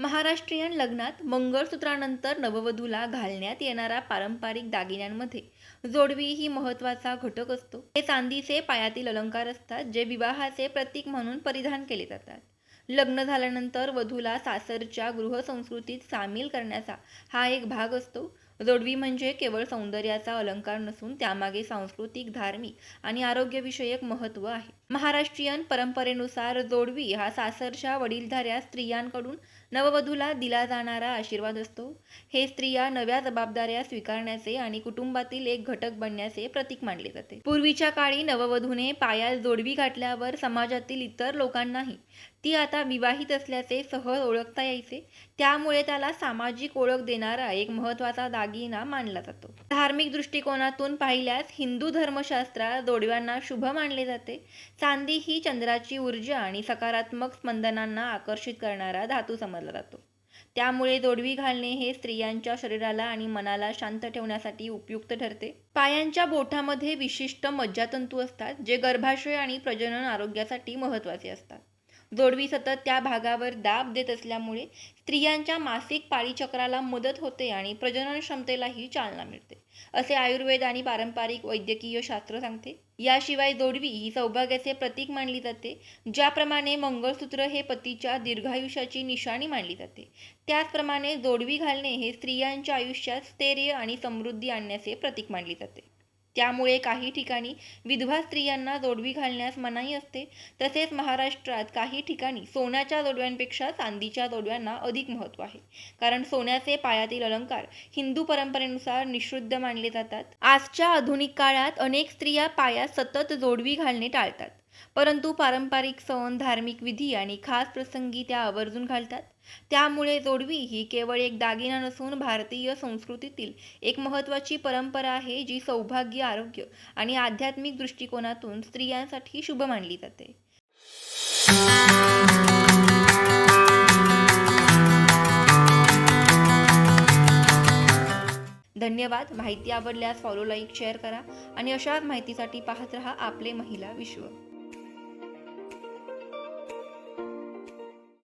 महाराष्ट्रीयन लग्नात मंगळसूत्रानंतर नववधूला घालण्यात येणाऱ्या पारंपरिक दागिन्यांमध्ये जोडवी ही महत्त्वाचा घटक असतो. हे चांदीचे पायातील अलंकार असतात जे विवाहाचे प्रतीक म्हणून परिधान केले जातात. लग्न झाल्यानंतर वधूला सासरच्या गृहसंस्कृतीत सामील करण्याचा हा एक भाग असतो. जोडवी म्हणजे केवळ सौंदर्याचा अलंकार नसून त्यामागे सांस्कृतिक धार्मिक आणि आरोग्यविषयक महत्त्व आहे. महाराष्ट्रीयन परंपरेनुसार जोडवी हा सासरच्या वडीलधाऱ्या स्त्रियांकडून नववधूला दिला जाणारा आशीर्वाद असतो. हे स्त्रिया नव्या जबाबदाऱ्या स्वीकारण्याचे आणि कुटुंबातील एक घटक बनण्याचे प्रतीक मानले जाते. पूर्वीच्या काळी नववधूने पायात जोडवी घातल्यावर समाजातील इतर लोकांनाही ती आता विवाहित असल्याचे सहज ओळखता यायचे त्यामुळे त्याला सामाजिक ओळख देणारा एक महत्त्वाचा दागिना मानला जातो. धार्मिक दृष्टिकोनातून पाहिल्यास हिंदू धर्मशास्त्रात जोडव्यांना शुभ मानले जाते. चांदी ही चंद्राची ऊर्जा आणि सकारात्मक स्पंदनांना आकर्षित करणारा धातू समजला जातो. त्यामुळे जोडवी घालणे हे स्त्रियांच्या शरीराला आणि मनाला शांत ठेवण्यासाठी उपयुक्त ठरते. पायांच्या बोठामध्ये विशिष्ट मज्जातंतू असतात जे गर्भाशय आणि प्रजनन आरोग्यासाठी महत्त्वाचे असतात. जोडवी सतत त्या भागावर दाब देत असल्यामुळे स्त्रियांच्या मासिक पाळीचक्राला मदत होते आणि प्रजनन क्षमतेलाही चालना मिळते असे आयुर्वेद आणि पारंपरिक वैद्यकीय शास्त्र सांगते. याशिवाय जोडवी ही सौभाग्याचे प्रतीक मानली जाते ज्याप्रमाणे मंगळसूत्र हे पतीच्या दीर्घायुष्याची निशाणी मानली जाते. त्याचप्रमाणे जोडवी घालणे हे स्त्रियांच्या आयुष्यात स्थैर्य आणि समृद्धी आणण्याचे प्रतीक मानले जाते. त्यामुळे काही ठिकाणी विधवा स्त्रियांना जोडवी घालण्यास मनाई असते. तसेच महाराष्ट्रात काही ठिकाणी सोन्याच्या जोडव्यांपेक्षा चांदीच्या जोडव्यांना अधिक महत्त्व आहे. कारण सोन्याचे पायातील अलंकार हिंदू परंपरेनुसार निशुद्ध मानले जातात. आजच्या आधुनिक काळात अनेक स्त्रिया पायात सतत जोडवी घालणे टाळतात. परंतु पारंपरिक सण धार्मिक विधी आणि खास प्रसंगी त्या आवर्जून घालतात. त्यामुळे जोडवी ही केवळ एक दागिना नसून भारतीय संस्कृतीतील एक महत्त्वाची परंपरा आहे जी सौभाग्य आरोग्य आणि आध्यात्मिक दृष्टिकोनातून स्त्रियांसाठी शुभ मानली जाते. धन्यवाद. माहिती आवडल्यास फॉलो लाईक शेअर करा आणि अशाच माहितीसाठी पाहत रहा आपले महिला विश्व.